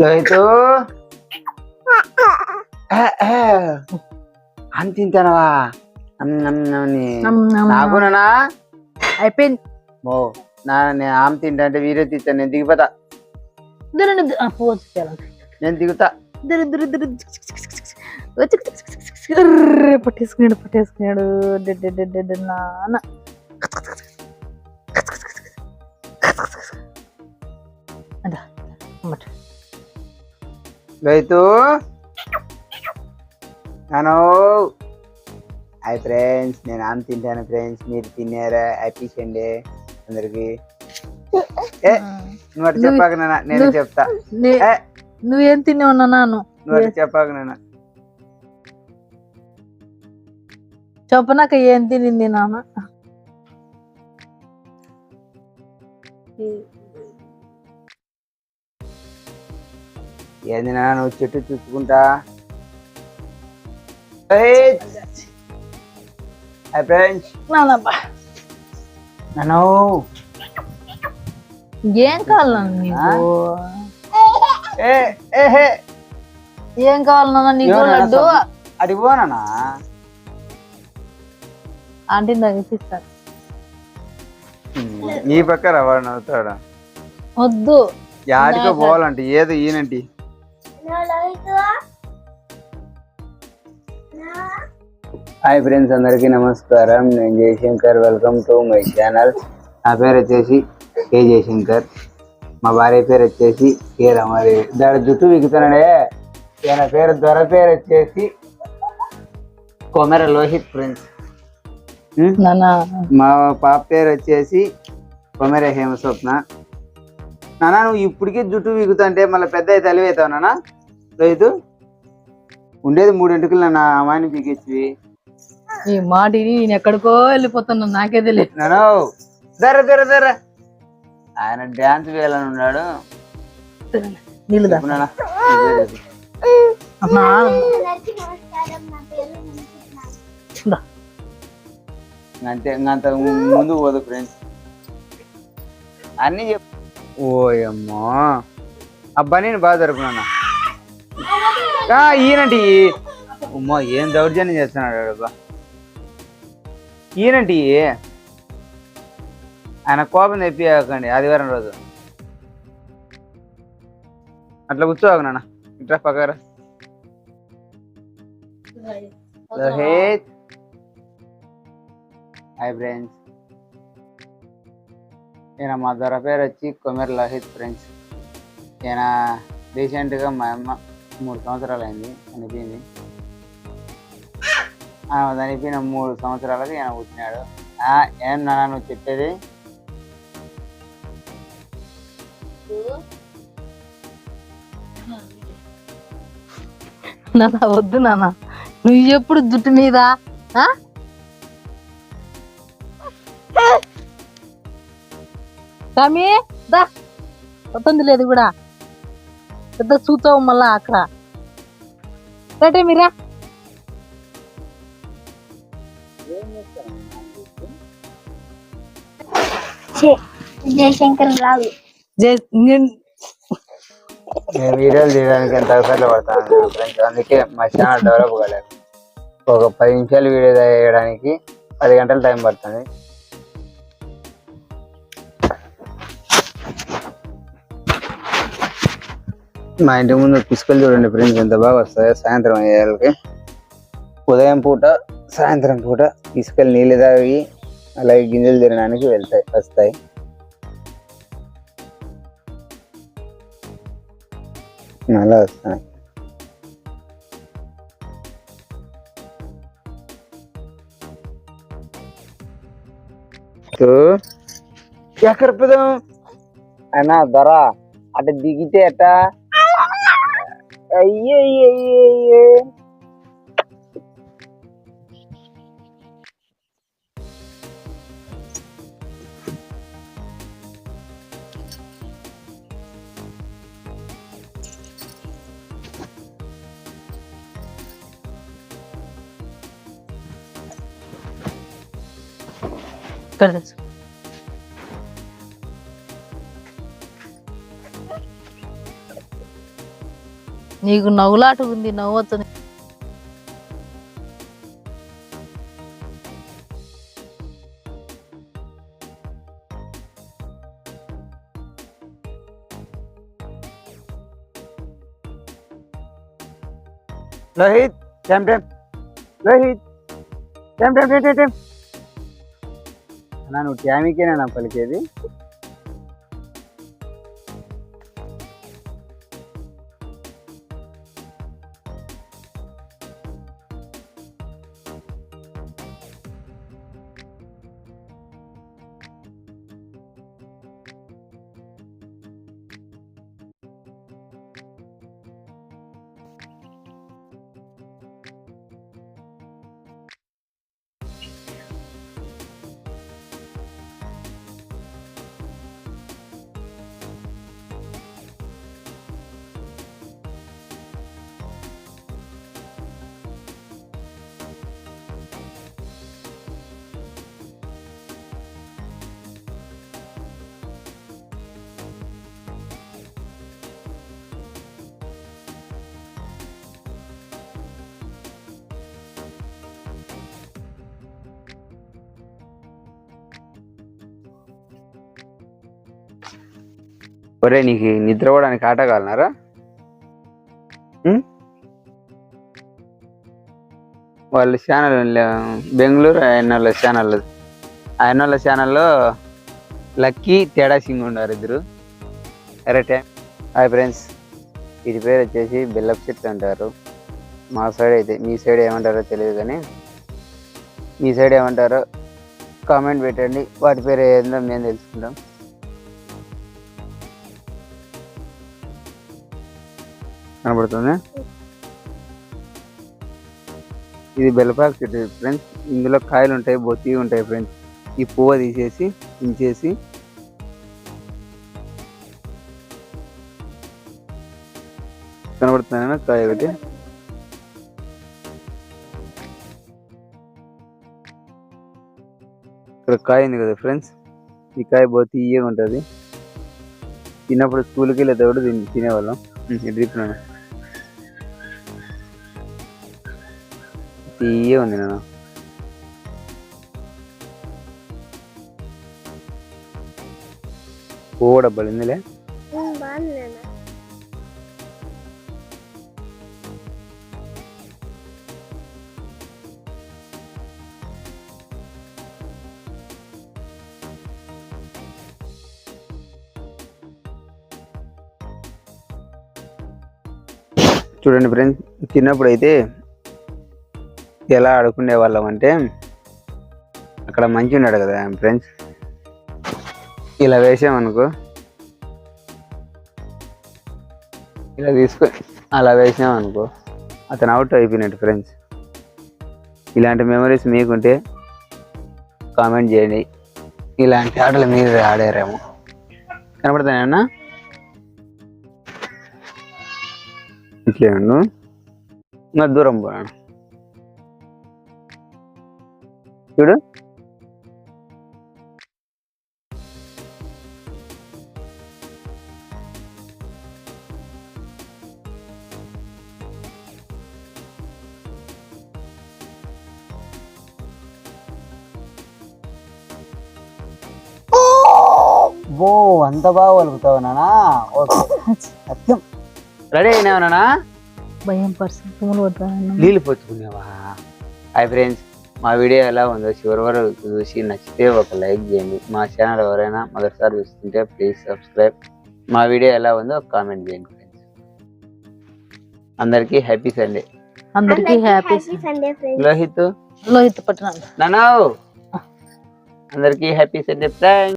లోహితు అని తింటానవా. నాకునా అయిపోయింది ఓ నా నేను ఆమె తింటా అంటే వీరే తింటాను నేను దిగిపోతా. నేను దిగుతా దూరం దూరం దూరం లోహితు నాను. హాయ్ ఫ్రెండ్స్ నేను ఆమె తింటాను ఫ్రెండ్స్ మీరు తిన్నారా? హ్యాపీ సండే అందరికి. ఏ నువ్వు అటు చెప్పాక నాన్న నేను చెప్తా. నువ్వేం తిన్నావు నాన్న నువ్వు అటు చెప్పాక నాన్న. చెప్పనాక ఏం తినింది నాన్న? ఏంది నాన్న నువ్వు చెట్టు చూసుకుంటా? Hi friends. నాన్నబ్బా. నన్ను. ఏం కావాలి ఏ ఏ హే. ఏం కావాలి నాన్న నీకు? లడ్డు? అది పోనా ఆంటీ తగ్గిస్తాను నీ పక్క రవాడు నవ్వుతాడు? వద్దు. యాడికో పోవాలంటే ఏదో ఈయనంటి. హాయ్ ఫ్రెండ్స్ అందరికీ నమస్కారం. నేను Jayashankar welcome to my channel నా పేరు వచ్చేసి కే జయశంకర్ మా భార్య పేరు వచ్చేసి కే రమాదేవి దాని జుట్టు విగుతున్నాడే ఈయన పేరు దొర పేరు వచ్చేసి కొమెర లోహిత్ ఫ్రెండ్స్ నాన్న మా పాప పేరు వచ్చేసి కొమెర హేమ స్వప్న నానా నువ్వు ఇప్పటికీ జుట్టు వీగుతుంటే మళ్ళీ పెద్ద అయితే అలివైతావు నానా. లేదు ఉండేది మూడు ఎంటుకలు నాన్న అమ్మాయిని పీకిచ్చి ఈ మాటిని నేను ఎక్కడికో వెళ్ళిపోతున్నా నాకే తెలియదు. నానో దర దర దర. ఆయన డ్యాన్స్ వేయాలని ఉన్నాడు. నీళ్ళు. అంతే ఇంకంత ముందు పోదు ఫ్రెండ్స్ అన్నీ చెప్పు. ఓయమ్మో అబ్బా నేను బాగా జరుపుకున్నా ఈయనంటి అమ్మో ఏం దౌర్జన్యం చేస్తున్నాడు అబ్బా. ఈయనంటి ఆయన కోపం తెప్పియకండి ఆదివారం రోజు. అట్లా కూర్చోకు నాన్న. ఇట్లా పక్కరా రోహిత్ హాయ్ ఫ్రెండ్స్ ఈయన మా దొర పేరు వచ్చి కొమెర్ లోహిత్ ఫ్రెండ్స్. ఈయన రీసెంట్గా మా అమ్మ మూడు సంవత్సరాలు అయింది అనిపించింది చనిపోయిన మూడు సంవత్సరాలకి ఈయన పుట్టినాడు. ఆ, ఏం నాన్న నువ్వు చెప్పేది? నాన్న వద్దు నాన్న. నువ్వు ఎప్పుడు జుట్టు మీద ఆ? దా. వస్తుంది లేదు కూడా. పెద్ద చూచావు మళ్ళా అక్కడ. రేటే మీరా. జయశంకర్ నేను వీడియోలు తీయడానికి ఎంత అవసరం పడతాను ఫ్రెండ్స్ అందుకే మా ఛానల్ డెవలప్ కాలేదు. ఒక పది నిమిషాలు వీడియో చేయడానికి పది గంటలు టైం పడుతుంది. మా ఇంటి ముందు పిసుకలు చూడండి ఫ్రెండ్స్ ఎంత బాగా వస్తాయో సాయంత్రం అయ్యేళ్ళకి. ఉదయం పూట సాయంత్రం పూట ఇసుకలు నీళ్ళు తాగి అలాగే గింజలు తినడానికి వెళ్తాయి వస్తాయి. అలా వస్తాయి. తో, ఎక్కడ పోదాం? అన్నా ధర అటు దిగితే అట అయ్యే అయ్యే తెచ్చు. నీకు నవ్వులాట ఉంది నవ్వు వస్తుంది Lohith time time Lohith time time time time time అన్నా నువ్వు ట్యామికేనా పలికేది ఒరే నీకు నిద్రపోవడానికి ఆట కాలనారా వాళ్ళ ఛానల్ బెంగళూరు ఆయన వాళ్ళ ఛానల్ ఆయన వాళ్ళ ఛానల్లో లక్కీ తేడా సింగ్ ఉన్నారు ఇద్దరు. కరెక్టే హాయ్ ఫ్రెండ్స్ ఇది పేరు వచ్చేసి బెల్లప్ చెట్లు అంటారు. మా సైడ్ అయితే మీ సైడ్ ఏమంటారో తెలియదు కానీ మీ సైడ్ ఏమంటారో కామెంట్ పెట్టండి. వాటి పేరు ఏందో మేము తెలుసుకుంటాం. కనబడుతుంది. ఇది బెల్లపాకు చెట్టు ఫ్రెండ్స్. ఇందులో కాయలు ఉంటాయి బొత్తి ఉంటాయి ఫ్రెండ్స్. ఈ పువ్వు తీసేసి ఇంచేసి కనబడుతున్నాయి కాయ ఒకటి. ఇక్కడ కాయ ఉంది కదా ఫ్రెండ్స్. ఈ కాయ బొత్తి ఇయ్యగా ఉంటుంది. తిన్నప్పుడు స్కూల్కి వెళ్ళేటప్పుడు దీన్ని తినేవాళ్ళం. ఇది తిప్పున్నాను తీయ ఉంది నేను ఓ డబ్బాలు ఇందులే చూడండి ఫ్రెండ్స్ చిన్నప్పుడు అయితే ఎలా ఆడుకునే వాళ్ళం అంటే అక్కడ మంచి ఉన్నాడు కదా ఫ్రెండ్స్ ఇలా వేసామనుకో ఇలా తీసుకొని అలా వేసామనుకో అతను అవుట్ అయిపోయినట్టు ఫ్రెండ్స్ ఇలాంటి మెమరీస్ మీకుంటే కామెంట్ చేయండి. ఇలాంటి ఆటలు మీరు ఆడారేమో. కనపడతానన్నా ఇట్లే ఉండు. ఇంకా దూరం పోయాను చూడు. ఓ అంత బాగా వలుగుతావు నానా? ఓకే. సత్యం. రెడీ అయినావు నానా? భయం పర్సన్ పడతాను నీళ్ళు పోసుకునేవా? హాయ్ ఫ్రెండ్స్ మా వీడియో ఎలా ఉందో చివరి వరకు చూసి నచ్చితే ఒక లైక్ చేయండి. మా ఛానల్ ఎవరైనా మొదటిసారి చూస్తుంటే ప్లీజ్ సబ్స్క్రైబ్. మా వీడియో ఎలా ఉందో ఒక కామెంట్ చేయండి ఫ్రెండ్స్ అందరికీ హ్యాపీ సండే అందరికీ happy Sunday friends Lohith? Lohith పట్టినాను నానా! అందరికీ హ్యాపీ సండే ఫ్రెండ్స్